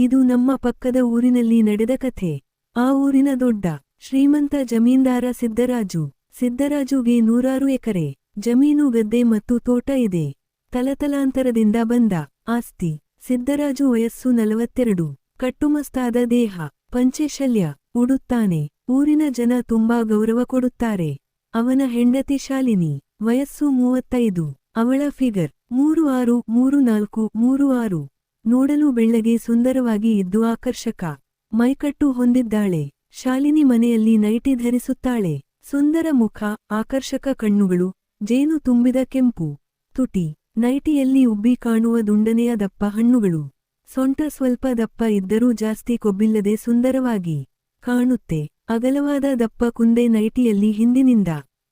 ಇದು ನಮ್ಮ ಪಕ್ಕದ ಊರಿನಲ್ಲಿ ನಡೆದ ಕಥೆ. ಆ ಊರಿನ ದೊಡ್ಡ, ಶ್ರೀಮಂತ ಜಮೀನ್ದಾರ ಸಿದ್ದರಾಜು. ಸಿದ್ದರಾಜುಗೆ ನೂರಾರು ಎಕರೆ, ಜಮೀನು, ಗದ್ದೆ ಮತ್ತು ತೋಟ ಇದೆ. ತಲತಲಾಂತರದಿಂದ ಬಂದ ಆಸ್ತಿ, ಸಿದ್ದರಾಜು ವಯಸ್ಸು ನಲವತ್ತೆರಡು. ಕಟ್ಟುಮಸ್ತಾದ ದೇಹ, ಪಂಚೇಶಲ್ಯ, ಉಡುತ್ತಾನೆ. ಊರಿನ ಜನ ತುಂಬಾ ಗೌರವ ಕೊಡುತ್ತಾರೆ. ಅವನ ಹೆಂಡತಿ ಶಾಲಿನಿ, ವಯಸ್ಸು ಮೂವತ್ತೈದು. ಅವಳ ಫಿಗರ್, ಮೂರು ಆರು, ಮೂರು ನಾಲ್ಕು, ಮೂರು ಆರು. ನೋಡಲು ಬೆಳ್ಳಗೆ ಸುಂದರವಾಗಿ ಇದ್ದು ಆಕರ್ಷಕ. ಮೈಕಟ್ಟು ಹೊಂದಿದ್ದಾಳೆ. ಶಾಲಿನಿ ಮನೆಯಲ್ಲಿ ನೈಟಿ ಧರಿಸುತ್ತಾಳೆ. ಸುಂದರ ಮುಖ, ಆಕರ್ಷಕ ಕಣ್ಣುಗಳು, ಜೇನು ತುಂಬಿದ ಕೆಂಪು ತುಟಿ, ನೈಟಿಯಲ್ಲಿ ಉಬ್ಬಿ ಕಾಣುವ ದುಂಡನೆಯ ದಪ್ಪ ಹಣ್ಣುಗಳು. ಸೊಂಟ ಸ್ವಲ್ಪ ದಪ್ಪ ಇದ್ದರೂ ಜಾಸ್ತಿ ಕೊಬ್ಬಿಲ್ಲದೆ ಸುಂದರವಾಗಿ ಕಾಣುತ್ತೆ. ಅಗಲವಾದ ದಪ್ಪ ಕುಂದೆ ನೈಟಿಯಲ್ಲಿ ಹಿಂದಿನಿಂದ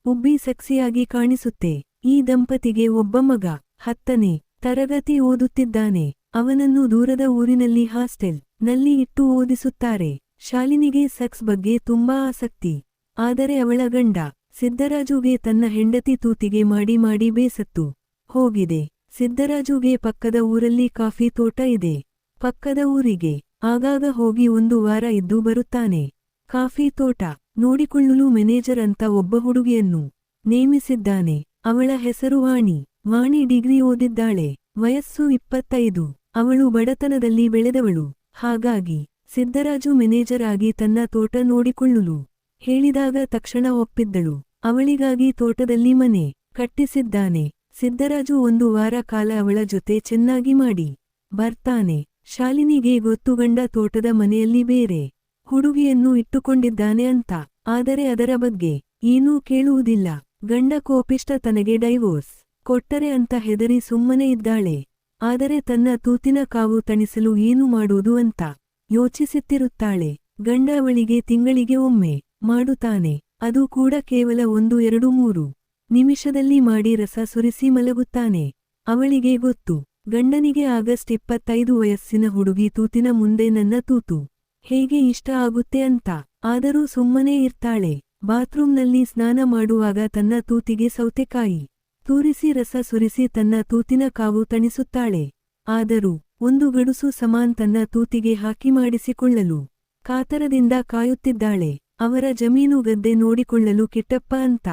ಉಬ್ಬಿ ಸೆಕ್ಸಿಯಾಗಿ ಕಾಣಿಸುತ್ತೆ. ಈ ದಂಪತಿಗೆ ಒಬ್ಬ ಮಗ, ಹತ್ತನೇ ತರಗತಿ ಓದುತ್ತಿದ್ದಾನೆ. ಅವನನ್ನು ದೂರದ ಊರಿನಲ್ಲಿ ಹಾಸ್ಟೆಲ್ನಲ್ಲಿ ಇಟ್ಟು ಓದಿಸುತ್ತಾರೆ. ಶಾಲಿನಿಗೆ ಸೆಕ್ಸ್ ಬಗ್ಗೆ ತುಂಬಾ ಆಸಕ್ತಿ. ಆದರೆ ಅವಳ ಗಂಡ ಸಿದ್ದರಾಜುಗೆ ತನ್ನ ಹೆಂಡತಿ ತೂತಿಗೆ ಮಾಡಿ ಮಾಡಿ ಬೇಸತ್ತು. ಹೋಗಿದೆ. ಸಿದ್ದರಾಜುಗೆ ಪಕ್ಕದ ಊರಲ್ಲಿ ಕಾಫಿ ತೋಟ ಇದೆ. ಪಕ್ಕದ ಊರಿಗೆ ಆಗಾಗ ಹೋಗಿ ಒಂದು ವಾರ ಇದ್ದು ಬರುತ್ತಾನೆ. ಕಾಫಿ ತೋಟ ನೋಡಿಕೊಳ್ಳಲು ಮ್ಯಾನೇಜರ್ ಅಂತ ಒಬ್ಬ ಹುಡುಗಿಯನ್ನು ನೇಮಿಸಿದ್ದಾನೆ. ಅವಳ ಹೆಸರು ವಾಣಿ. ವಾಣಿ ಡಿಗ್ರಿ ಓದಿದ್ದಾಳೆ. ವಯಸ್ಸು ಇಪ್ಪತ್ತೈದು. ಅವಳು ಬಡತನದಲ್ಲಿ ಬೆಳೆದವಳು. ಹಾಗಾಗಿ ಸಿದ್ದರಾಜು ಮ್ಯಾನೇಜರ್ ಆಗಿ ತನ್ನ ತೋಟ ನೋಡಿಕೊಳ್ಳಲು. ಹೇಳಿದಾಗ ತಕ್ಷಣ ಒಪ್ಪಿದ್ದಳು. ಅವಳಿಗಾಗಿ ತೋಟದಲ್ಲಿ ಮನೆ ಕಟ್ಟಿಸಿದ್ದಾನೆ. ಸಿದ್ದರಾಜು ಒಂದು ವಾರ ಕಾಲ ಅವಳ ಜೊತೆ ಚೆನ್ನಾಗಿ ಮಾಡಿ. ಬರ್ತಾನೆ. ಶಾಲಿನಿಗೆ ಗೊತ್ತುಗಂಡ ತೋಟದ ಮನೆಯಲ್ಲಿ ಬೇರೆ ಹುಡುಗಿಯನ್ನು ಇಟ್ಟುಕೊಂಡಿದ್ದಾನೆ ಅಂತ. ಆದರೆ ಅದರ ಬಗ್ಗೆ ಏನೂ ಕೇಳುವುದಿಲ್ಲ. ಗಂಡ ಕೋಪಿಷ್ಟ ತನಗೆ ಡೈವೋರ್ಸ್ ಕೊಟ್ಟರೆ ಅಂತ ಹೆದರಿ ಸುಮ್ಮನೆ ಇದ್ದಾಳೆ. ಆದರೆ ತನ್ನ ತೂತಿನ ಕಾವು ತಣಿಸಲು ಏನು ಮಾಡುವುದು ಅಂತ ಯೋಚಿಸುತ್ತಿರುತ್ತಾಳೆ. ಗಂಡ ಅವಳಿಗೆ ತಿಂಗಳಿಗೆ ಒಮ್ಮೆ ಮಾಡುತ್ತಾನೆ. ಅದು ಕೂಡ ಕೇವಲ ಒಂದು, ಎರಡು, ಮೂರು ನಿಮಿಷದಲ್ಲಿ ಮಾಡಿ ರಸ ಸುರಿಸಿ ಮಲಗುತ್ತಾನೆ. ಅವಳಿಗೆ ಗೊತ್ತು, ಗಂಡನಿಗೆ ಆಗಸ್ಟ್ ಇಪ್ಪತ್ತೈದು ವಯಸ್ಸಿನ ಹುಡುಗಿ ತೂತಿನ ಮುಂದೆ ನನ್ನ ತೂತು. ಹೇಗೆ ಇಷ್ಟ ಆಗುತ್ತೆ ಅಂತ. ಆದರೂ ಸುಮ್ಮನೆ ಇರ್ತಾಳೆ. ಬಾತ್ರೂಮ್ನಲ್ಲಿ ಸ್ನಾನ ಮಾಡುವಾಗ ತನ್ನ ತೂತಿಗೆ ಸೌತೆಕಾಯಿ ತೂರಿಸಿ ರಸ ಸುರಿಸಿ ತನ್ನ ತೂತಿನ ಕಾವು ತಣಿಸುತ್ತಾಳೆ. ಆದರೂ ಒಂದು ಗಡುಸು ಸಮಾನ್ ತನ್ನ ತೂತಿಗೆ ಹಾಕಿ ಮಾಡಿಸಿಕೊಳ್ಳಲು ಕಾತರದಿಂದ ಕಾಯುತ್ತಿದ್ದಾಳೆ. ಅವರ ಜಮೀನು ಗದ್ದೆ ನೋಡಿಕೊಳ್ಳಲು ಕಿಟ್ಟಪ್ಪ ಅಂತ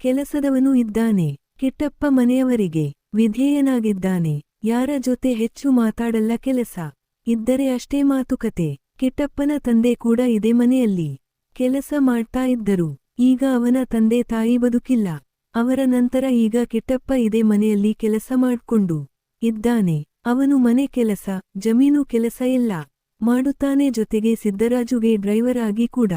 ಕೆಲಸದವನು ಇದ್ದಾನೆ. ಕಿಟ್ಟಪ್ಪ ಮನೆಯವರಿಗೆ ವಿಧೇಯನಾಗಿದ್ದಾನೆ. ಯಾರ ಜೊತೆ ಹೆಚ್ಚು ಮಾತಾಡಲ್ಲ ಕೆಲಸ. ಇದ್ದರೆ ಅಷ್ಟೇ ಮಾತುಕತೆ. ಕಿಟ್ಟಪ್ಪನ ತಂದೆ ಕೂಡ ಇದೆ ಮನೆಯಲ್ಲಿ ಕೆಲಸ ಮಾಡ್ತಾ ಇದ್ದರು. ಈಗ ಅವನ ತಂದೆ ತಾಯಿ ಬದುಕಿಲ್ಲ. ಅವರ ನಂತರ ಈಗ ಕಿಟ್ಟಪ್ಪ ಇದೇ ಮನೆಯಲ್ಲಿ ಕೆಲಸ ಮಾಡ್ಕೊಂಡು ಇದ್ದಾನೆ. ಅವನು ಮನೆ ಕೆಲಸ, ಜಮೀನು ಕೆಲಸ ಇಲ್ಲ ಮಾಡುತ್ತಾನೆ ಜೊತೆಗೆ ಸಿದ್ದರಾಜುಗೆ ಡ್ರೈವರ್ ಆಗಿ ಕೂಡ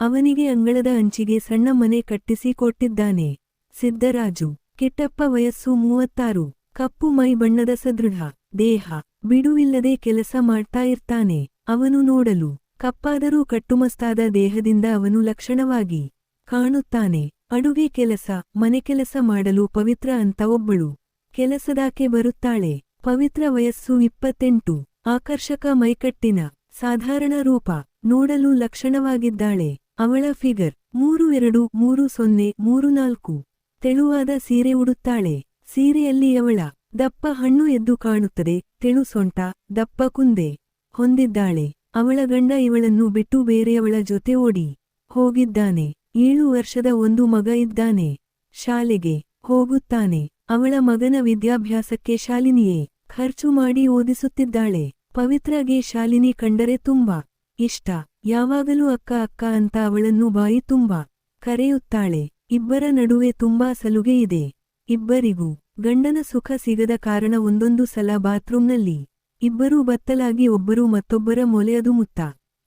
ಅವನಿಗೆ ಅಂಗಳದ ಅಂಚಿಗೆ ಸಣ್ಣ ಮನೆ ಕಟ್ಟಿಸಿ ಕೊಟ್ಟಿದ್ದಾನೆ. ಸಿದ್ದರಾಜು, ಕಿಟ್ಟಪ್ಪ ವಯಸ್ಸು ಮೂವತ್ತಾರು, ಕಪ್ಪು ಮೈ ಬಣ್ಣದ ಸದೃಢ, ದೇಹ ಬಿಡುವಿಲ್ಲದೆ ಕೆಲಸ ಮಾಡ್ತಾ ಇರ್ತಾನೆ. ಅವನು ನೋಡಲು ಕಪ್ಪಾದರೂ ಕಟ್ಟುಮಸ್ತಾದ ದೇಹದಿಂದ ಅವನು ಲಕ್ಷಣವಾಗಿ ಕಾಣುತ್ತಾನೆ. ಅಡುಗೆ ಕೆಲಸ, ಮನೆ ಕೆಲಸ ಮಾಡಲು ಪವಿತ್ರ ಅಂತ ಒಬ್ಬಳು. ಕೆಲಸದಾಕೆ ಬರುತ್ತಾಳೆ. ಪವಿತ್ರ ವಯಸ್ಸು ಇಪ್ಪತ್ತೆಂಟು. ಆಕರ್ಷಕ ಮೈಕಟ್ಟಿನ, ಸಾಧಾರಣ ರೂಪ. ನೋಡಲು ಲಕ್ಷಣವಾಗಿದ್ದಾಳೆ. ಅವಳ ಫಿಗರ್, ಮೂರು ಎರಡು, ಮೂರು ಸೊನ್ನೆ, ಮೂರು ನಾಲ್ಕು. ತೆಳುವಾದ ಸೀರೆ ಉಡುತ್ತಾಳೆ. ಸೀರೆಯಲ್ಲಿ ಅವಳ ದಪ್ಪ ಹಣ್ಣು ಎದ್ದು ಕಾಣುತ್ತದೆ. ತೆಳು ಸೊಂಟ, ದಪ್ಪ ಕುಂದೆ ಹೊಂದಿದ್ದಾಳೆ. ಅವಳ ಗಂಡ ಇವಳನ್ನು ಬಿಟ್ಟು ಬೇರೆಯವಳ ಜೊತೆ ಓಡಿ ಹೋಗಿದ್ದಾನೆ. ಏಳು ವರ್ಷದ ಒಂದು ಮಗ ಇದ್ದಾನೆ. ಶಾಲೆಗೆ ಹೋಗುತ್ತಾನೆ. ಅವಳ ಮಗನ ವಿದ್ಯಾಭ್ಯಾಸಕ್ಕೆ ಶಾಲಿನಿಯೇ ಖರ್ಚು ಮಾಡಿ ಓದಿಸುತ್ತಿದ್ದಾಳೆ. ಪವಿತ್ರಗೆ ಶಾಲಿನಿ ಕಂಡರೆ ತುಂಬಾ ಇಷ್ಟ. ಯಾವಾಗಲೂ ಅಕ್ಕ ಅಕ್ಕ ಅಂತ ಅವಳನ್ನು ಬಾಯಿ ತುಂಬಾ ಕರೆಯುತ್ತಾಳೆ. ಇಬ್ಬರ ನಡುವೆ ತುಂಬಾ ಸಲುಗೆ ಇದೆ. ಇಬ್ಬರಿಗೂ ಗಂಡನ ಸುಖ ಸಿಗದ ಕಾರಣ ಒಂದೊಂದು ಸಲ ಬಾತ್ರೂಮ್ನಲ್ಲಿ. ಇಬ್ಬರೂ ಬತ್ತಲಾಗಿ ಒಬ್ಬರು ಮತ್ತೊಬ್ಬರ ಮೊಲೆಯದು ಮುತ್ತ.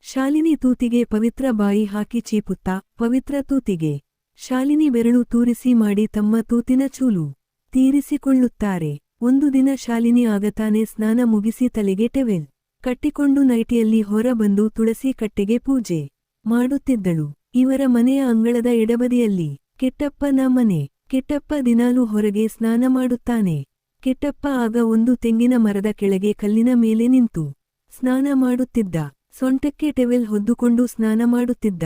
ಶಾಲಿನಿ ತೂತಿಗೆ ಪವಿತ್ರ ಬಾಯಿ ಹಾಕಿ ಚೀಪುತ್ತಾ, ಪವಿತ್ರ ತೂತಿಗೆ. ಶಾಲಿನಿ ಬೆರಳು ತೂರಿಸಿ ಮಾಡಿ ತಮ್ಮ ತೂತಿನ ಚೂಲು ತೀರಿಸಿಕೊಳ್ಳುತ್ತಾರೆ. ಒಂದು ದಿನ ಶಾಲಿನಿ ಆಗತಾನೆ ಸ್ನಾನ ಮುಗಿಸಿ ತಲೆಗೆ ಟೆವೆಲ್ ಕಟ್ಟಿಕೊಂಡು ನೈಟಿಯಲ್ಲಿ ಹೊರ ಬಂದು ತುಳಸಿ ಕಟ್ಟೆಗೆ ಪೂಜೆ ಮಾಡುತ್ತಿದ್ದಳು. ಇವರ ಮನೆಯ ಅಂಗಳದ ಎಡಬದಿಯಲ್ಲಿ ಕೆಟ್ಟಪ್ಪನ ಮನೆ. ಕೆಟ್ಟಪ್ಪ ದಿನಾಲೂ ಹೊರಗೆ ಸ್ನಾನ ಮಾಡುತ್ತಾನೆ. ಕೆಟ್ಟಪ್ಪ ಆಗ ಒಂದು ತೆಂಗಿನ ಮರದ ಕೆಳಗೆ ಕಲ್ಲಿನ ಮೇಲೆ ನಿಂತು ಸ್ನಾನ ಮಾಡುತ್ತಿದ್ದ. ಸೊಂಟಕ್ಕೆ ಟೆವೆಲ್ ಹೊದ್ದುಕೊಂಡು ಸ್ನಾನ ಮಾಡುತ್ತಿದ್ದ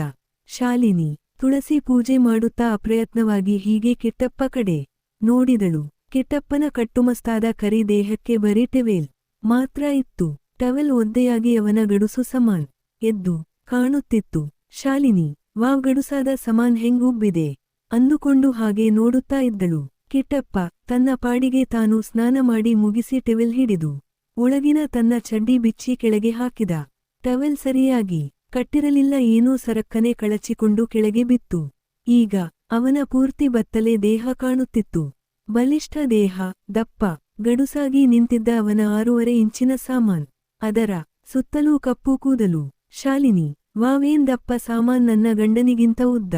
ಶಾಲಿನಿ ತುಳಸಿ ಪೂಜೆ ಮಾಡುತ್ತಾ ಅಪ್ರಯತ್ನವಾಗಿ ಹೀಗೆ ಕೆಟ್ಟಪ್ಪ ಕಡೆ ನೋಡಿದಳು. ಕೆಟ್ಟಪ್ಪನ ಕಟ್ಟುಮಸ್ತಾದ ಕರಿ ದೇಹಕ್ಕೆ ಬರೀ ಟೆವೆಲ್ ಮಾತ್ರ ಇತ್ತು. ಟವೆಲ್ ಒದ್ದೆಯಾಗಿ ಅವನ ಗಡುಸು ಸಮಾನ್ ಎದ್ದು ಕಾಣುತ್ತಿತ್ತು. ಶಾಲಿನಿ ವಾವ್ ಗಡುಸಾದ ಸಮಾನ್ ಹೆಂಗುಬ್ಬಿದೆ ಅಂದುಕೊಂಡು ಹಾಗೆ ನೋಡುತ್ತಾ ಇದ್ದಳು. ಕಿಟ್ಟಪ್ಪ, ತನ್ನ ಪಾಡಿಗೆ ತಾನು ಸ್ನಾನ ಮಾಡಿ ಮುಗಿಸಿ ಟೆವೆಲ್ ಹಿಡಿದು ಒಳಗಿನ ತನ್ನ ಚಡ್ಡಿ ಬಿಚ್ಚಿ ಕೆಳಗೆ ಹಾಕಿದ. ಟವೆಲ್ ಸರಿಯಾಗಿ ಕಟ್ಟಿರಲಿಲ್ಲ ಏನೋ ಸರಕ್ಕನೆ ಕಳಚಿಕೊಂಡು ಕೆಳಗೆ ಬಿತ್ತು. ಈಗ ಅವನ ಪೂರ್ತಿ ಬತ್ತಲೆ ದೇಹ ಕಾಣುತ್ತಿತ್ತು. ಬಲಿಷ್ಠ ದೇಹ, ದಪ್ಪ, ಗಡುಸಾಗಿ ನಿಂತಿದ್ದ ಅವನ ಆರೂವರೆ ಇಂಚಿನ ಸಾಮಾನ್. ಅದರ ಸುತ್ತಲೂ ಕಪ್ಪು ಕೂದಲು, ಶಾಲಿನಿ, ವಾವೇನ್ ದಪ್ಪ ಸಾಮಾನ್ ನನ್ನ ಗಂಡನಿಗಿಂತ ಉದ್ದ.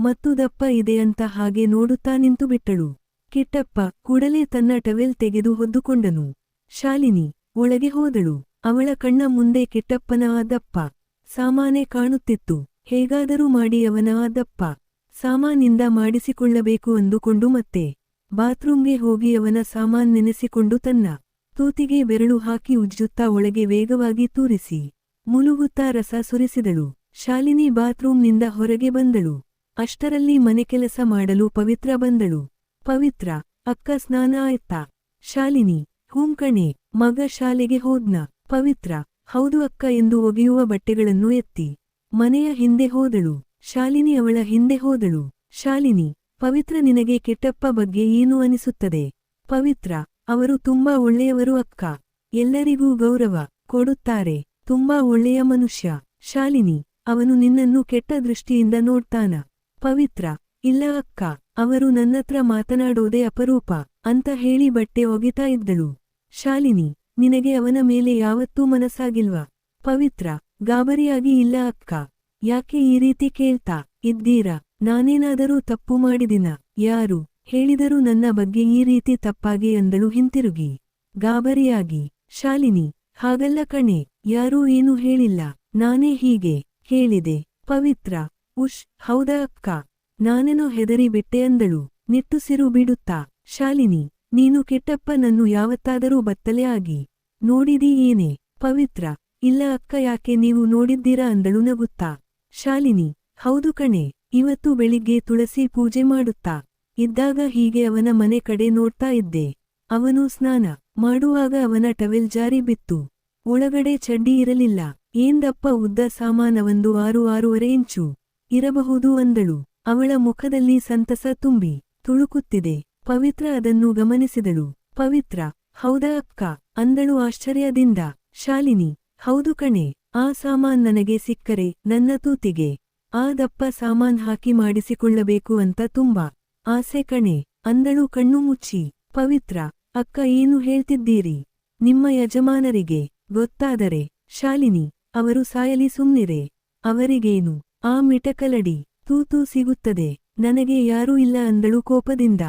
ಮತ್ತು ದಪ್ಪ ಇದೆ ಅಂತ ಹಾಗೆ ನೋಡುತ್ತಾ ನಿಂತು ಬಿಟ್ಟಳು. ಕಿಟ್ಟಪ್ಪ ಕೂಡಲೇ ತನ್ನ ಟವೆಲ್ ತೆಗೆದು ಹೊದ್ದುಕೊಂಡನು. ಶಾಲಿನಿ ಒಳಗೆ ಹೋದಳು. ಅವಳ ಕಣ್ಣ ಮುಂದೆ ಕಿಟ್ಟಪ್ಪನ ದಪ್ಪ ಸಾಮಾನೆ ಕಾಣುತ್ತಿತ್ತು. ಹೇಗಾದರೂ ಮಾಡಿ ಅವನ ದಪ್ಪ ಸಾಮಾನಿಂದ ಮಾಡಿಸಿಕೊಳ್ಳಬೇಕು ಅಂದುಕೊಂಡು ಮತ್ತೆ. ಬಾತ್ರೂಂಗೆ ಹೋಗಿ ಅವನ ಸಾಮಾನ್ ನೆನೆಸಿಕೊಂಡು ತನ್ನ ತೂತಿಗೆ ಬೆರಳು ಹಾಕಿ ಉಜ್ಜುತ್ತಾ ಒಳಗೆ ವೇಗವಾಗಿ ತೂರಿಸಿ. ಮುಲುಗುತ್ತಾ ರಸ ಸುರಿಸಿದಳು. ಶಾಲಿನಿ ಬಾತ್ರೂಂನಿಂದ ಹೊರಗೆ ಬಂದಳು. ಅಷ್ಟರಲ್ಲಿ ಮನೆ ಕೆಲಸ ಮಾಡಲು ಪವಿತ್ರ ಬಂದಳು. ಪವಿತ್ರ, ಅಕ್ಕ ಸ್ನಾನ ಆಯ್ತಾ? ಶಾಲಿನಿ ಹೂಂಕಣೆ ಮಗ ಶಾಲೆಗೆ ಹೋದ್ನ? ಪವಿತ್ರ, ಹೌದು ಅಕ್ಕ ಎಂದು ಒಗೆಯುವ ಬಟ್ಟೆಗಳನ್ನು ಎತ್ತಿ. ಮನೆಯ ಹಿಂದೆ ಹೋದಳು, ಶಾಲಿನಿ ಅವಳ ಹಿಂದೆ ಹೋದಳು. ಶಾಲಿನಿ, ಪವಿತ್ರ ನಿನಗೆ ಕೆಟ್ಟಪ್ಪ ಬಗ್ಗೆ ಏನು ಅನಿಸುತ್ತದೆ? ಪವಿತ್ರ, ಅವರು ತುಂಬಾ ಒಳ್ಳೆಯವರು ಅಕ್ಕ. ಎಲ್ಲರಿಗೂ ಗೌರವ ಕೊಡುತ್ತಾರೆ, ತುಂಬಾ ಒಳ್ಳೆಯ ಮನುಷ್ಯ. ಶಾಲಿನಿ, ಅವನು ನಿನ್ನನ್ನು ಕೆಟ್ಟ ದೃಷ್ಟಿಯಿಂದ ನೋಡ್ತಾನ. ಪವಿತ್ರ, ಇಲ್ಲ ಅಕ್ಕ, ಅವರು ನನ್ನತ್ರ ಮಾತನಾಡೋದೇ ಅಪರೂಪ, ಅಂತ ಹೇಳಿ ಬಟ್ಟೆ ಒಗಿತಾ ಇದ್ದಳು. ಶಾಲಿನಿ ನಿನಗೆ ಅವನ ಮೇಲೆ ಯಾವತ್ತೂ ಮನಸ್ಸಾಗಿಲ್ವಾ? ಪವಿತ್ರ, ಗಾಬರಿಯಾಗಿ ಇಲ್ಲ ಅಕ್ಕ. ಯಾಕೆ ಈ ರೀತಿ ಕೇಳ್ತಾ ಇದ್ದೀರಾ? ನಾನೇನಾದರೂ ತಪ್ಪು ಮಾಡಿದಿನ? ಯಾರು ಹೇಳಿದರೂ ನನ್ನ ಬಗ್ಗೆ ಈ ರೀತಿ ತಪ್ಪಾಗಿ ಅಂದಳು ಹಿಂತಿರುಗಿ. ಗಾಬರಿಯಾಗಿ. ಶಾಲಿನಿ, ಹಾಗಲ್ಲ ಕಣೆ, ಯಾರೂ ಏನೂ ಹೇಳಿಲ್ಲ. ನಾನೇ ಹೀಗೆ ಹೇಳಿದೆ. ಪವಿತ್ರ, ಉಷ್, ಹೌದಾ ಅಕ್ಕ? ನಾನೇನೋ ಹೆದರಿ ಬಿಟ್ಟೆ ಅಂದಳು. ನಿಟ್ಟುಸಿರು ಬಿಡುತ್ತಾ ಶಾಲಿನಿ ನೀನು ಕೆಟ್ಟಪ್ಪನನ್ನು ಯಾವತ್ತಾದರೂ ಬತ್ತಲೆ ಆಗಿ ನೋಡಿದಿ ಏನೇ? ಪವಿತ್ರ. ಇಲ್ಲ ಅಕ್ಕ ಯಾಕೆ ನೀವು ನೋಡಿದ್ದೀರಾ ಅಂದಳು ನಗುತ್ತಾ. ಶಾಲಿನಿ. ಹೌದು ಕಣೆ. ಇವತ್ತು ಬೆಳಿಗ್ಗೆ ತುಳಸಿ ಪೂಜೆ ಮಾಡುತ್ತಾ. ಇದ್ದಾಗ ಹೀಗೆ ಅವನ ಮನೆ ಕಡೆ ನೋಡ್ತಾ ಇದ್ದೆ. ಅವನು ಸ್ನಾನ ಮಾಡುವಾಗ ಅವನ ಟವೆಲ್ ಜಾರಿ ಬಿತ್ತು. ಒಳಗಡೆ ಚಡ್ಡಿ ಇರಲಿಲ್ಲ. ಏಂದಪ್ಪ ಉದ್ದ ಸಾಮಾನವೊಂದು ಆರು ಆರೂವರೆ ಇಂಚು ಇರಬಹುದು ಅಂದಳು. ಅವಳ ಮುಖದಲ್ಲಿ ಸಂತಸ ತುಂಬಿ ತುಳುಕುತ್ತಿದೆ. ಪವಿತ್ರ ಅದನ್ನು ಗಮನಿಸಿದಳು. ಪವಿತ್ರ, ಹೌದಾ ಅಕ್ಕ? ಅಂದಳು ಆಶ್ಚರ್ಯದಿಂದ. ಶಾಲಿನಿ, ಹೌದು ಕಣೆ, ಆ ಸಾಮಾನ್ ನನಗೆ ಸಿಕ್ಕರೆ ನನ್ನ ತೂತಿಗೆ. ಆ ದಪ್ಪ ಸಾಮಾನ್ ಹಾಕಿ ಮಾಡಿಸಿಕೊಳ್ಳಬೇಕು ಅಂತ ತುಂಬಾ ಆಸೆ ಕಣೆ, ಅಂದಳು ಕಣ್ಣು ಮುಚ್ಚಿ. ಪವಿತ್ರ, ಅಕ್ಕ ಏನು ಹೇಳ್ತಿದ್ದೀರಿ? ನಿಮ್ಮ ಯಜಮಾನರಿಗೆ ಗೊತ್ತಾದರೆ, ಶಾಲಿನಿ, ಅವರು ಸಾಯಲಿ ಸುಮ್ನಿರೆ. ಅವರಿಗೇನು? ಆ ಮಿಟಕಲಡಿ, ತೂತು ಸಿಗುತ್ತದೆ. ನನಗೆ ಯಾರೂ ಇಲ್ಲ ಅಂದಳು ಕೋಪದಿಂದ.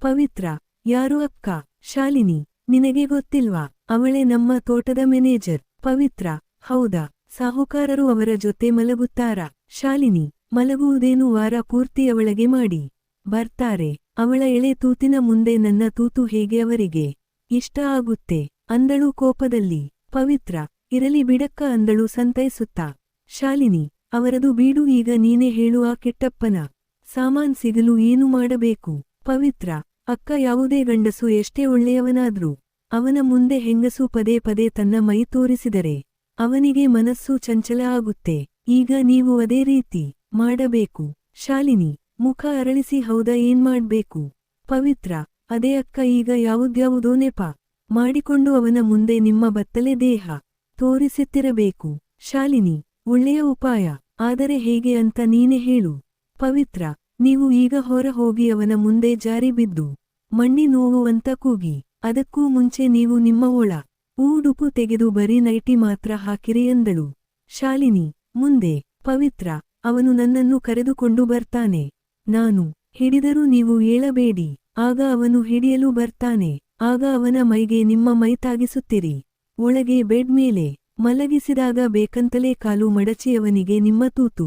ಪವಿತ್ರ. ಯಾರು ಅಕ್ಕ ಶಾಲಿನಿ. ನಿನಗೆ ಗೊತ್ತಿಲ್ವಾ? ಅವಳೆ ನಮ್ಮ ತೋಟದ ಮ್ಯಾನೇಜರ್. ಪವಿತ್ರ. ಹೌದಾ? ಸಾಹುಕಾರರು ಅವರ ಜೊತೆ ಮಲಗುತ್ತಾರ? ಶಾಲಿನಿ. ಮಲಗುವುದೇನು ವಾರ ಪೂರ್ತಿ ಅವಳಗೆ ಮಾಡಿ. ಬರ್ತಾರೆ. ಅವಳ ಎಳೆ ತೂತಿನ ಮುಂದೆ ನನ್ನ ತೂತು ಹೇಗೆ ಅವರಿಗೆ? ಇಷ್ಟ ಆಗುತ್ತೆ. ಅಂದಳು ಕೋಪದಲ್ಲಿ. ಪವಿತ್ರ. ಇರಲಿ ಬಿಡಕ್ಕ ಅಂದಳು ಸಂತೈಸುತ್ತಾ. ಶಾಲಿನಿ. ಅವರದು ಬೀಡು ಈಗ ನೀನೇ ಹೇಳುವ ಕೆಟ್ಟಪ್ಪನ. ಸಾಮಾನ್ ಸಿಗಲು ಏನು ಮಾಡಬೇಕು? ಪವಿತ್ರ. ಅಕ್ಕ ಯಾವುದೇ ಗಂಡಸು ಎಷ್ಟೇ ಒಳ್ಳೆಯವನಾದ್ರೂ, ಅವನ ಮುಂದೆ ಹೆಂಗಸು ಪದೇ ಪದೇ ತನ್ನ ಮೈ ತೋರಿಸಿದರೆ, ಅವನಿಗೆ ಮನಸ್ಸು ಚಂಚಲ ಆಗುತ್ತೆ. ಈಗ ನೀವು ಅದೇ ರೀತಿ ಮಾಡಬೇಕು. ಶಾಲಿನಿ, ಮುಖ ಅರಳಿಸಿ ಹೌದ ಏನ್ ಮಾಡ್ಬೇಕು? ಪವಿತ್ರ, ಅದೇ ಅಕ್ಕ ಈಗ ಯಾವುದ್ಯಾವುದೋ ನೆಪ ಮಾಡಿಕೊಂಡು ಅವನ ಮುಂದೆ ನಿಮ್ಮ ಬತ್ತಲೆ ದೇಹ ತೋರಿಸುತ್ತಿರಬೇಕು. ಶಾಲಿನಿ, ಒಳ್ಳೆಯ ಉಪಾಯ. ಆದರೆ ಹೇಗೆ ಅಂತ ನೀನೆ ಹೇಳು. ಪವಿತ್ರ ನೀವು ಈಗ ಹೊರ ಹೋಗಿ ಅವನ ಮುಂದೆ ಜಾರಿ ಬಿದ್ದು ಮಣ್ಣಿ ನೋವುವಂತ ಕೂಗಿ, ಅದಕ್ಕೂ ಮುಂಚೆ ನೀವು ನಿಮ್ಮ ಒಳ ಊಡುಪು ತೆಗೆದು ಬರೀ ನೈಟಿ ಮಾತ್ರ ಹಾಕಿರಿ ಎಂದಳು. ಶಾಲಿನಿ, ಮುಂದೆ, ಪವಿತ್ರ, ಅವನು ನನ್ನನ್ನು ಕರೆದುಕೊಂಡು ಬರ್ತಾನೆ. ನಾನು ಹಿಡಿದರೂ ನೀವು ಏಳಬೇಡಿ, ಆಗ ಅವನು ಹಿಡಿಯಲು ಬರ್ತಾನೆ. ಆಗ ಅವನ ಮೈಗೆ ನಿಮ್ಮ ಮೈ ತಾಗಿಸುತ್ತಿರಿ. ಒಳಗೆ ಬೆಡ್ ಮೇಲೆ ಮಲಗಿಸಿದಾಗ ಬೇಕಂತಲೇ ಕಾಲು ಮಡಚಿ ಅವನಿಗೆ ನಿಮ್ಮ ತೂತು.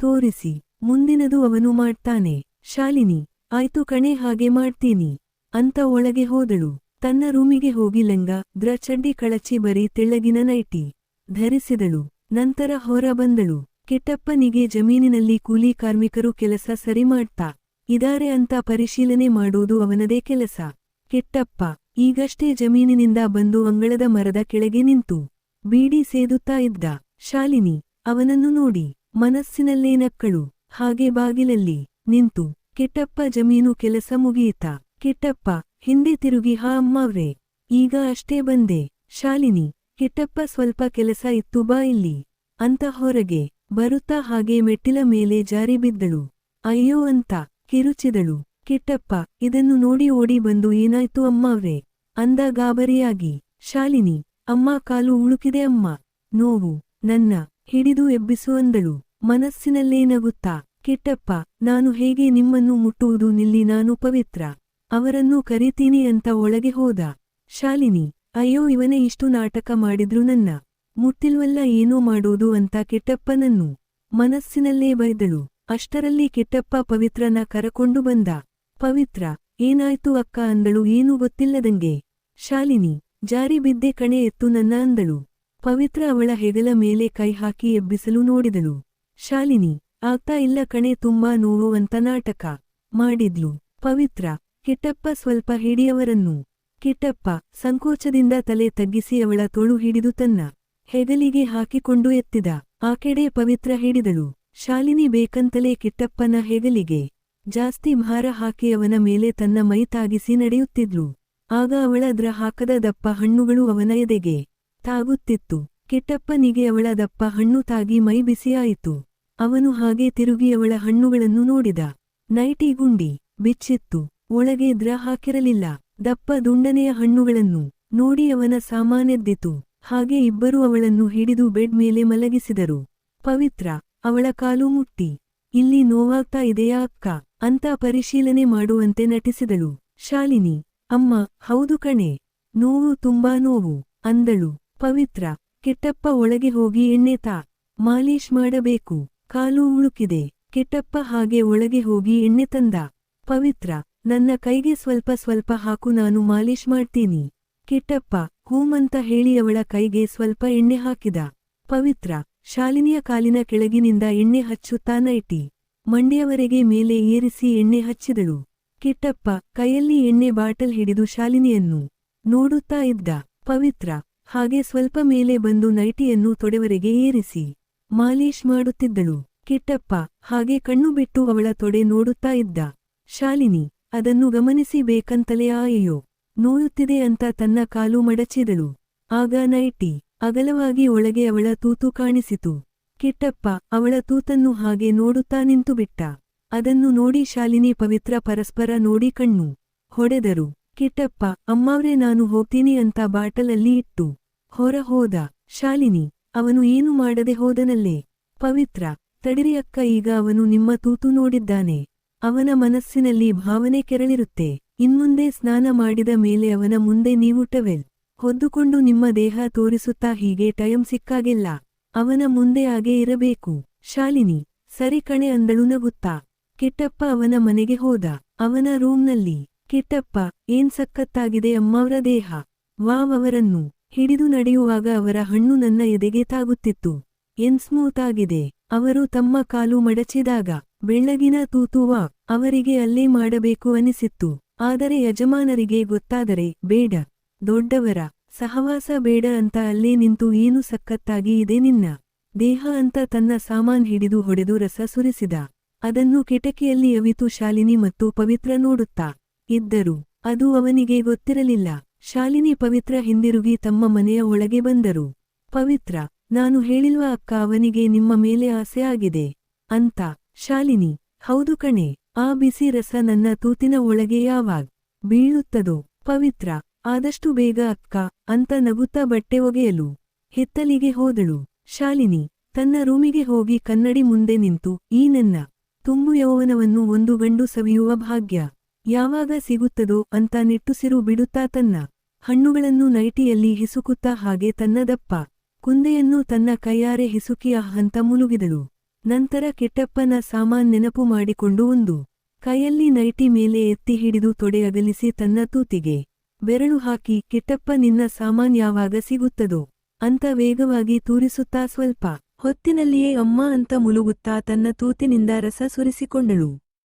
ತೋರಿಸಿ. ಮುಂದಿನದು ಅವನು ಮಾಡ್ತಾನೆ, ಶಾಲಿನಿ, ಆಯ್ತು ಕಣೆ ಹಾಗೆ ಮಾಡ್ತೀನಿ. ಅಂತ ಒಳಗೆ ಹೋದಳು. ತನ್ನ ರೂಮಿಗೆ ಹೋಗಿ ಲಂಗ, ದ್ರ ಕಳಚಿ ಬರೀ ತೆಳ್ಳಗಿನ ನೈಟಿ ಧರಿಸಿದಳು. ನಂತರ ಹೊರ ಬಂದಳು. ಕೆಟ್ಟಪ್ಪನಿಗೆ ಜಮೀನಿನಲ್ಲಿ ಕೂಲಿ ಕಾರ್ಮಿಕರು ಕೆಲಸ ಸರಿ ಮಾಡ್ತಾ, ಇದಾರೆ ಅಂತ ಪರಿಶೀಲನೆ ಮಾಡುವುದು ಅವನದೇ ಕೆಲಸ. ಕೆಟ್ಟಪ್ಪ, ಈಗಷ್ಟೇ ಜಮೀನಿನಿಂದ ಬಂದು ಅಂಗಳದ ಮರದ ಕೆಳಗೆ ನಿಂತು, ಬೀಡಿ ಸೇದುತ್ತಾ ಇದ್ದ ಶಾಲಿನಿ, ಅವನನ್ನು ನೋಡಿ ಮನಸ್ಸಿನಲ್ಲೇ ನಕ್ಕಳು. ಹಾಗೆ ಬಾಗಿಲಲ್ಲಿ ನಿಂತು, ಕೆಟ್ಟಪ್ಪ, ಜಮೀನು ಕೆಲಸ ಮುಗಿಯಿತ. ಕೆಟ್ಟಪ್ಪ, ಹಿಂದೆ ತಿರುಗಿ, ಹಾ, ಅಮ್ಮವ್ರೆ. ಈಗ ಅಷ್ಟೇ ಬಂದೆ. ಶಾಲಿನಿ, ಕೆಟ್ಟಪ್ಪ, ಸ್ವಲ್ಪ ಕೆಲಸ ಇತ್ತು, ಬಾ ಇಲ್ಲಿ ಅಂತ ಹೊರಗೆ ಬರುತ್ತಾ ಹಾಗೆ ಮೆಟ್ಟಿಲ ಮೇಲೆ ಜಾರಿ ಬಿದ್ದಳು. ಅಯ್ಯೋ ಅಂತ ಕಿರುಚಿದಳು. ಕೆಟ್ಟಪ್ಪ, ಇದನ್ನು ನೋಡಿ ಓಡಿ ಬಂದು ಏನಾಯ್ತು, ಅಮ್ಮವ್ರೆ ಅಂದ ಗಾಬರಿಯಾಗಿ. ಶಾಲಿನಿ, ಅಮ್ಮ ಕಾಲು ಉಳುಕಿದೆ, ಅಮ್ಮ. ನೋವು, ನನ್ನ ಹಿಡಿದು ಎಬ್ಬಿಸು ಅಂದಳು. ಮನಸ್ಸಿನಲ್ಲೇ ನಗುತ್ತಾ, ಕಿಟ್ಟಪ್ಪ, ನಾನು ಹೇಗೆ ನಿಮ್ಮನ್ನು ಮುಟ್ಟುವುದು ನಿಲ್ಲಿ ನಾನು ಪವಿತ್ರ, ಅವರನ್ನು ಕರಿತೀನಿ ಅಂತ ಒಳಗೆ ಹೋದ. ಶಾಲಿನಿ, ಅಯ್ಯೋ ಇವನೇ ಇಷ್ಟು ನಾಟಕ ಮಾಡಿದ್ರು ನನ್ನ, ಮುಟ್ಟಿಲ್ವಲ್ಲ ಏನೋ ಮಾಡೋದು ಅಂತ ಕಿಟ್ಟಪ್ಪನನ್ನು. ಮನಸ್ಸಿನಲ್ಲೇ ಬೈದಳು, ಅಷ್ಟರಲ್ಲಿ ಕಿಟ್ಟಪ್ಪ ಪವಿತ್ರನ ಕರಕೊಂಡು ಬಂದ. ಪವಿತ್ರ, ಏನಾಯ್ತು ಅಕ್ಕ ಅಂದಳು ಏನೂ ಗೊತ್ತಿಲ್ಲದಂಗೆ. ಶಾಲಿನಿ, ಜಾರಿ ಬಿದ್ದೆ ಕಣೆ ಎತ್ತು ನನ್ನ ಅಂದಳು. ಪವಿತ್ರ ಅವಳ ಹೆಗಲ ಮೇಲೆ ಕೈ ಹಾಕಿ ಎಬ್ಬಿಸಲು ನೋಡಿದಳು. ಶಾಲಿನಿ, ಆಗ್ತಾ ಇಲ್ಲ ಕಣೆ ತುಂಬಾ ನೋವು ಅಂತ ನಾಟಕ ಮಾಡಿದ್ಲು. ಪವಿತ್ರ, ಕಿಟ್ಟಪ್ಪ ಸ್ವಲ್ಪ ಹಿಡಿಯವರನ್ನು. ಕಿಟ್ಟಪ್ಪ, ಸಂಕೋಚದಿಂದ ತಲೆ ತಗ್ಗಿಸಿ ಅವಳ ತೋಳು ಹಿಡಿದು ತನ್ನ ಹೆಗಲಿಗೆ ಹಾಕಿಕೊಂಡು ಎತ್ತಿದ. ಆಕೆಡೆ ಪವಿತ್ರ ಹಿಡಿದಳು. ಶಾಲಿನಿ ಬೇಕಂತಲೇ ಕಿಟ್ಟಪ್ಪನ ಹೆಗಲಿಗೆ ಜಾಸ್ತಿ ಭಾರ ಹಾಕಿ ಅವನ ಮೇಲೆ ತನ್ನ ಮೈ ತಾಗಿಸಿ ನಡೆಯುತ್ತಿದ್ಲು. ಆಗ ಅವಳ ದ್ರ ಹಾಕದ ದಪ್ಪ ಹಣ್ಣುಗಳು ಅವನ ಎದೆಗೆ ತಾಗುತ್ತಿತ್ತು. ಕಿಟ್ಟಪ್ಪನಿಗೆ ಅವಳ ದಪ್ಪ ಹಣ್ಣು ತಾಗಿ ಮೈ ಬಿಸಿಯಾಯಿತು. ಅವನು ಹಾಗೆ ತಿರುಗಿ ಅವಳ ಹಣ್ಣುಗಳನ್ನು ನೋಡಿದ. ನೈಟಿ ಗುಂಡಿ, ಬಿಚ್ಚಿತ್ತು. ಒಳಗೆ ದ್ರ ಹಾಕಿರಲಿಲ್ಲ. ದಪ್ಪ ದುಂಡನೆಯ ಹಣ್ಣುಗಳನ್ನು ನೋಡಿ ಅವನ ಸಾಮಾನೆದ್ದಿತು. ಹಾಗೆ ಇಬ್ಬರೂ ಅವಳನ್ನು ಹಿಡಿದು ಬೆಡ್ ಮೇಲೆ ಮಲಗಿಸಿದರು. ಪವಿತ್ರ, ಅವಳ ಕಾಲು ಮುಟ್ಟಿ. ಇಲ್ಲಿ ನೋವಾಗ್ತಾ ಇದೆಯಾ ಅಕ್ಕ? ಅಂತ ಪರಿಶೀಲನೆ ಮಾಡುವಂತೆ ನಟಿಸಿದಳು. ಶಾಲಿನಿ, ಅಮ್ಮ, ಹೌದು ಕಣೆ. ನೋವು ತುಂಬಾ ನೋವು, ಅಂದಳು. ಪವಿತ್ರ, ಕೆಟ್ಟಪ್ಪ ಒಳಗೆ ಹೋಗಿ ಎಣ್ಣೆ ತಾ. ಮಾಲೀಶ್ ಮಾಡಬೇಕು. ಕಾಲು ಉಳುಕಿದೆ ಕೆಟ್ಟಪ್ಪ ಹಾಗೆ ಒಳಗೆ ಹೋಗಿ ಎಣ್ಣೆ ತಂದ. ಪವಿತ್ರ, ನನ್ನ ಕೈಗೆ ಸ್ವಲ್ಪ ಸ್ವಲ್ಪ ಹಾಕು ನಾನು ಮಾಲೀಶ್ ಮಾಡ್ತೀನಿ. ಕೆಟ್ಟಪ್ಪ, ಹೂಮಂತ ಹೇಳಿ ಅವಳ ಕೈಗೆ ಸ್ವಲ್ಪ ಎಣ್ಣೆ ಹಾಕಿದ. ಪವಿತ್ರ, ಶಾಲಿನಿಯ ಕಾಲಿನ ಕೆಳಗಿನಿಂದ ಎಣ್ಣೆ ಹಚ್ಚುತ್ತಾ ನೈಟಿ. ಮಂಡ್ಯವರೆಗೆ ಮೇಲೆ ಏರಿಸಿ ಎಣ್ಣೆ ಹಚ್ಚಿದಳು. ಕೆಟ್ಟಪ್ಪ, ಕೈಯಲ್ಲಿ ಎಣ್ಣೆ ಬಾಟಲ್ ಹಿಡಿದು ಶಾಲಿನಿಯನ್ನು ನೋಡುತ್ತಾ ಇದ್ದ. ಪವಿತ್ರ, ಹಾಗೆ ಸ್ವಲ್ಪ ಮೇಲೆ ಬಂದು ನೈಟಿಯನ್ನು ತೊಡೆವರೆಗೆ ಏರಿಸಿ. ಮಾಲೀಶ್ ಮಾಡುತ್ತಿದ್ದಳು. ಕಿಟ್ಟಪ್ಪ ಹಾಗೆ ಕಣ್ಣು ಬಿಟ್ಟು ಅವಳ ತೊಡೆ ನೋಡುತ್ತಾ ಇದ್ದ. ಶಾಲಿನಿ, ಅದನ್ನು ಗಮನಿಸಿ ಬೇಕಂತಲೇ ಆಯೆಯೋ? ನೋಯುತ್ತಿದೆ ಅಂತ ತನ್ನ ಕಾಲು ಮಡಚಿದಳು. ಆಗ ನೈಟಿ ಅಗಲವಾಗಿ ಒಳಗೆ ಅವಳ ತೂತು ಕಾಣಿಸಿತು. ಕಿಟ್ಟಪ್ಪ ಅವಳ ತೂತನ್ನು ಹಾಗೆ ನೋಡುತ್ತಾ ನಿಂತುಬಿಟ್ಟ. ಅದನ್ನು ನೋಡಿ ಶಾಲಿನಿ ಪವಿತ್ರ ಪರಸ್ಪರ ನೋಡಿ ಕಣ್ಣು ಹೊಡೆದರು. ಕಿಟ್ಟಪ್ಪ, ಅಮ್ಮಾವ್ರೆ, ನಾನು ಹೋಗ್ತೀನಿ ಅಂತ ಬಾಟಲಲ್ಲಿ ಇಟ್ಟು ಹೊರ ಹೋದ. ಶಾಲಿನಿ ಅವನು ಏನು ಮಾಡದೆ ಹೋದನಲ್ಲೇ? ಪವಿತ್ರ ತಡಿರಿ ಅಕ್ಕ ಈಗ ಅವನು ನಿಮ್ಮ ತೂತು ನೋಡಿದ್ದಾನೆ. ಅವನ ಮನಸ್ಸಿನಲ್ಲಿ ಭಾವನೆ ಕೆರಳಿರುತ್ತೆ. ಇನ್ಮುಂದೆ ಸ್ನಾನ ಮಾಡಿದ ಮೇಲೆ ಅವನ ಮುಂದೆ ನೀವು ಟವೆಲ್ ಹೊದ್ದುಕೊಂಡು ನಿಮ್ಮ ದೇಹ ತೋರಿಸುತ್ತಾ ಹೀಗೆ ಟೈಮ್ ಸಿಕ್ಕಾಗಿಲ್ಲ, ಅವನ ಮುಂದೆ ಹಾಗೆ ಇರಬೇಕು. ಶಾಲಿನಿ, ಸರಿ ಕಣೆ ಅಂದಳು ನಗುತ್ತಾ. ಕಿಟ್ಟಪ್ಪ ಅವನ ಮನೆಗೆ ಹೋದ. ಅವನ ರೂಮ್ನಲ್ಲಿ, ಕಿಟ್ಟಪ್ಪ, ಏನ್ ಸಕ್ಕತ್ತಾಗಿದೆ ಅಮ್ಮವರ ದೇಹ. ವಾವ್ ಅವರನ್ನು. ಹಿಡಿದು ನಡೆಯುವಾಗ ಅವರ ಹಣ್ಣು ನನ್ನ ಎದೆಗೆ ತಾಗುತ್ತಿತ್ತು. ಎನ್ ಸ್ಮೂತ್ ಆಗಿದೆ ಅವರು ತಮ್ಮ ಕಾಲು ಮಡಚಿದಾಗ ಬೆಳ್ಳಗಿನ ತೂತುವ ಅವರಿಗೆ ಅಲ್ಲೇ ಮಾಡಬೇಕು ಅನಿಸಿತ್ತು. ಆದರೆ ಯಜಮಾನರಿಗೆ ಗೊತ್ತಾದರೆ, ಬೇಡ, ದೊಡ್ಡವರ ಸಹವಾಸ ಬೇಡ ಅಂತ ಅಲ್ಲೇ ನಿಂತು ಏನು ಸಕ್ಕತ್ತಾಗಿ ಇದೆ ನಿನ್ನ ದೇಹ ಅಂತ ತನ್ನ ಸಾಮಾನ್ ಹಿಡಿದು ಹೊಡೆದು ರಸ ಸುರಿಸಿದ. ಅದನ್ನು ಕಿಟಕಿಯಲ್ಲಿ ಅವಿತು ಶಾಲಿನಿ ಮತ್ತು ಪವಿತ್ರ ನೋಡುತ್ತಾ ಇದ್ದರು. ಅದು ಅವನಿಗೆ ಗೊತ್ತಿರಲಿಲ್ಲ. ಶಾಲಿನಿ ಪವಿತ್ರ ಹಿಂದಿರುಗಿ ತಮ್ಮ ಮನೆಯ ಒಳಗೆ ಬಂದರು. ಪವಿತ್ರ, ನಾನು ಹೇಳಿಲ್ವಾ ಅಕ್ಕ ಅವನಿಗೆ ನಿಮ್ಮ ಮೇಲೆ ಆಸೆ ಆಗಿದೆ? ಅಂತ, ಶಾಲಿನಿ, ಹೌದು ಕಣೆ, ಆ ಬಿಸಿ ರಸ ನನ್ನ ತೂತಿನ ಒಳಗೆ ಯಾವಾಗ್ ಬೀಳುತ್ತದೋ? ಪವಿತ್ರ, ಆದಷ್ಟು ಬೇಗ ಅಕ್ಕ, ಅಂತ ನಗುತ್ತಾ ಬಟ್ಟೆ ಒಗೆಯಲು ಹಿತ್ತಲಿಗೆ ಹೋದಳು. ಶಾಲಿನಿ, ತನ್ನ ರೂಮಿಗೆ ಹೋಗಿ ಕನ್ನಡಿ ಮುಂದೆ ನಿಂತು, ಈ ನನ್ನ ತುಂಬು ಯೌವನವನ್ನು ಒಂದು ಗಂಡು ಸವಿಯುವ ಭಾಗ್ಯ. ಯಾವಾಗ ಸಿಗುತ್ತದೋ ಅಂತ ನಿಟ್ಟುಸಿರು ಬಿಡುತ್ತಾ ತನ್ನ ಹಣ್ಣುಗಳನ್ನು ನೈಟಿಯಲ್ಲಿ ಹಿಸುಕುತ್ತಾ ಹಾಗೆ ತನ್ನ ದಪ್ಪ ಕುಂದೆಯನ್ನು ತನ್ನ ಕೈಯಾರೆ ಹಿಸುಕಿ ಆ ಹಂತ ಮುಲುಗಿದಳು ನಂತರ ಕೆಟ್ಟಪ್ಪನ ಸಾಮಾನ್ ನೆನಪು ಮಾಡಿಕೊಂಡು ಒಂದು ಕೈಯಲ್ಲಿ ನೈಟಿ ಮೇಲೆ ಎತ್ತಿ ಹಿಡಿದು ತೊಡೆ ಅಗಲಿಸಿ ತನ್ನ ತೂತಿಗೆ ಬೆರಳು ಹಾಕಿ, ಕೆಟ್ಟಪ್ಪ, ನಿನ್ನ ಸಾಮಾನ್ ಯಾವಾಗ ಸಿಗುತ್ತದೋ? ಅಂತ ವೇಗವಾಗಿ ತೂರಿಸುತ್ತಾ ಸ್ವಲ್ಪ ಹೊತ್ತಿನಲ್ಲಿಯೇ ಅಮ್ಮ ಅಂತ ಮುಲುಗುತ್ತಾ ತನ್ನ ತೂತಿನಿಂದ ರಸ ಸುರಿಸಿಕೊಂಡಳು.